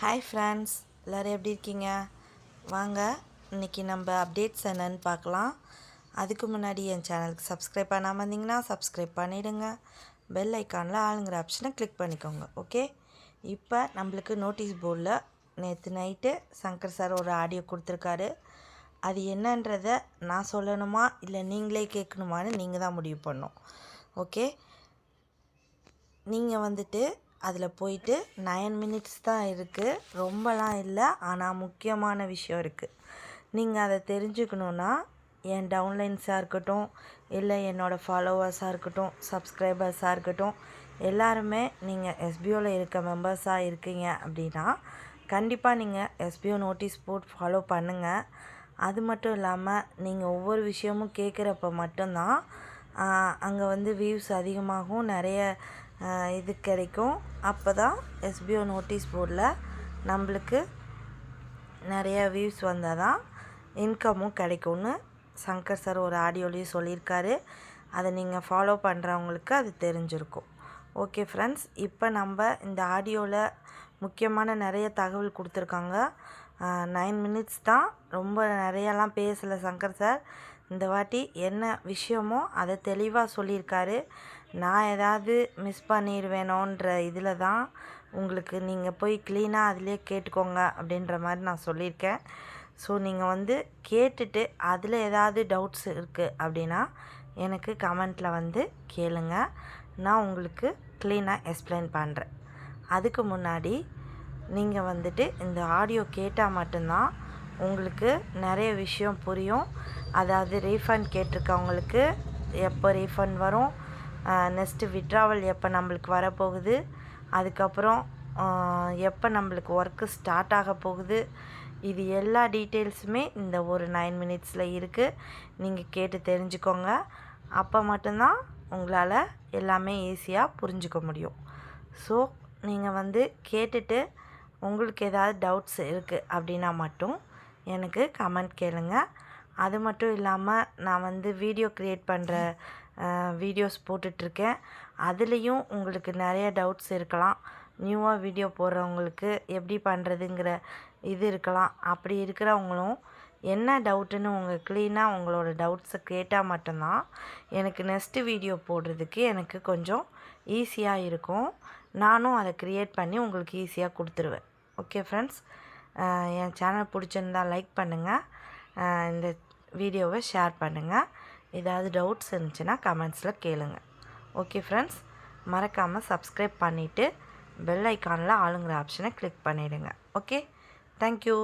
Hi friends எல்லோரும் எப்படி இருக்கீங்க? வாங்க இன்றைக்கி நம்ம அப்டேட்ஸ் என்னன்னு பார்க்கலாம். அதுக்கு முன்னாடி என் சேனலுக்கு சப்ஸ்கிரைப் பண்ணாமல் இருந்தீங்கன்னா சப்ஸ்கிரைப் பண்ணிவிடுங்க பெல் ஐக்கானில் ஆளுங்கிற ஆப்ஷனை கிளிக் பண்ணிக்கோங்க ஓகே இப்போ நம்மளுக்கு நோட்டீஸ் போர்டில் நேற்று நைட்டு சங்கர் சார் ஒரு ஆடியோ கொடுத்துருக்காரு. அது என்னன்றதை நான் சொல்லணுமா? இல்லை நீங்களே கேட்கணுமான்னு நீங்கள் தான் முடிவு பண்ணும் ஓகே நீங்கள் வந்துட்டு அதில் போயிட்டு நைன் மினிட்ஸ் தான் இருக்குது ரொம்பலாம் இல்லை ஆனால் முக்கியமான விஷயம் இருக்குது நீங்கள் அதை தெரிஞ்சுக்கணுன்னா என் டவுன்லைன்ஸாக இருக்கட்டும் இல்லை என்னோடய ஃபாலோவர்ஸாக இருக்கட்டும் சப்ஸ்கிரைபர்ஸாக இருக்கட்டும் எல்லாருமே நீங்கள் எஸ்பிஓவில் இருக்க மெம்பர்ஸாக இருக்கீங்க அப்படின்னா கண்டிப்பாக நீங்கள் எஸ்பிஓ நோட்டீஸ் போர்ட் ஃபாலோ பண்ணுங்கள் அது மட்டும் இல்லாமல் நீங்கள் ஒவ்வொரு விஷயமும் கேட்குறப்ப மட்டும்தான் அங்கே வந்து வியூஸ் அதிகமாகவும் நிறைய இது கிடைக்கும். அப்போ தான் எஸ்பிஓ நோட்டீஸ் போர்டில் நம்மளுக்கு நிறைய வியூஸ் வந்தால் தான் இன்கமும் கிடைக்கும்னு சங்கர் சார் ஒரு ஆடியோலையும் சொல்லியிருக்காரு. அதை நீங்கள் ஃபாலோ பண்ணுறவங்களுக்கு அது தெரிஞ்சிருக்கும். ஓகே ஃப்ரெண்ட்ஸ் இப்போ நம்ம இந்த ஆடியோவில் முக்கியமான நிறைய தகவல் கொடுத்துருக்காங்க. நைன் மினிட்ஸ் தான். ரொம்ப நிறையலாம் பேசலை சங்கர் சார் இந்த வாட்டி என்ன விஷயமோ அதை தெளிவாக சொல்லியிருக்காரு. நான் ஏதாவது மிஸ் பண்ணிடுவேனோன்ற இதில் தான் உங்களுக்கு நீங்கள் போய் க்ளீனாக அதிலே கேட்டுக்கோங்க அப்படின்ற மாதிரி நான் சொல்லியிருக்கேன். ஸோ நீங்கள் வந்து கேட்டுட்டு அதில் ஏதாவது டவுட்ஸ் இருக்குது அப்படின்னா எனக்கு கமெண்ட்டில் வந்து கேளுங்க. நான் உங்களுக்கு க்ளீனாக எக்ஸ்பிளைன் பண்ணுறேன் அதுக்கு முன்னாடி நீங்கள் வந்துட்டு இந்த ஆடியோ கேட்டால் மட்டும்தான் உங்களுக்கு நிறைய விஷயம் புரியும். அதாவது ரீஃபண்ட் கேட்டிருக்கவங்களுக்கு எப்போ ரீஃபண்ட் வரும்? நெக்ஸ்ட்டு விட்ராவல் எப்போ நம்மளுக்கு வரப்போகுது? அதுக்கப்புறம் எப்போ நம்மளுக்கு ஒர்க்கு ஸ்டார்ட் ஆக போகுது? இது எல்லா டீட்டெயில்ஸுமே இந்த ஒரு நைன் மினிட்ஸில் இருக்குது நீங்கள் கேட்டு தெரிஞ்சுக்கோங்க. அப்போ மட்டும்தான் உங்களால் எல்லாமே ஈஸியாக புரிஞ்சுக்க முடியும். ஸோ நீங்கள் வந்து கேட்டுட்டு உங்களுக்கு ஏதாவது டவுட்ஸ் இருக்குது அப்படின்னா மட்டும் எனக்கு கமெண்ட் கேளுங்க. அது மட்டும் இல்லாமல் நான் வந்து வீடியோ க்ரியேட் பண்ணுற வீடியோஸ் போட்டுட்ருக்கேன். அதுலேயும் உங்களுக்கு நிறைய டவுட்ஸ் இருக்கலாம். நியூவாக வீடியோ போடுறவங்களுக்கு எப்படி பண்ணுறதுங்கிற இது இருக்கலாம். அப்படி இருக்கிறவங்களும் என்ன டவுட்டுன்னு உங்கள் க்ளீனாக உங்களோட டவுட்ஸை கேட்டால் மட்டும்தான் எனக்கு நெக்ஸ்ட்டு வீடியோ போடுறதுக்கு எனக்கு கொஞ்சம் ஈஸியாக இருக்கும். நானும் அதை க்ரியேட் பண்ணி உங்களுக்கு ஈஸியாக கொடுத்துருவேன். ஓகே ஃப்ரெண்ட்ஸ் என் சேனல் பிடிச்சிருந்தா லைக் பண்ணுங்கள் இந்த வீடியோவை ஷேர் பண்ணுங்கள் ஏதாவது டவுட்ஸ் இருந்துச்சுன்னா கமெண்ட்ஸில் கேளுங்க. ஓகே ஃப்ரெண்ட்ஸ் மறக்காமல் சப்ஸ்கிரைப் பண்ணிவிட்டு பெல் ஐக்கானில் ஆளுங்கிற ஆப்ஷனை கிளிக் பண்ணிவிடுங்க ஓகே தேங்க்யூ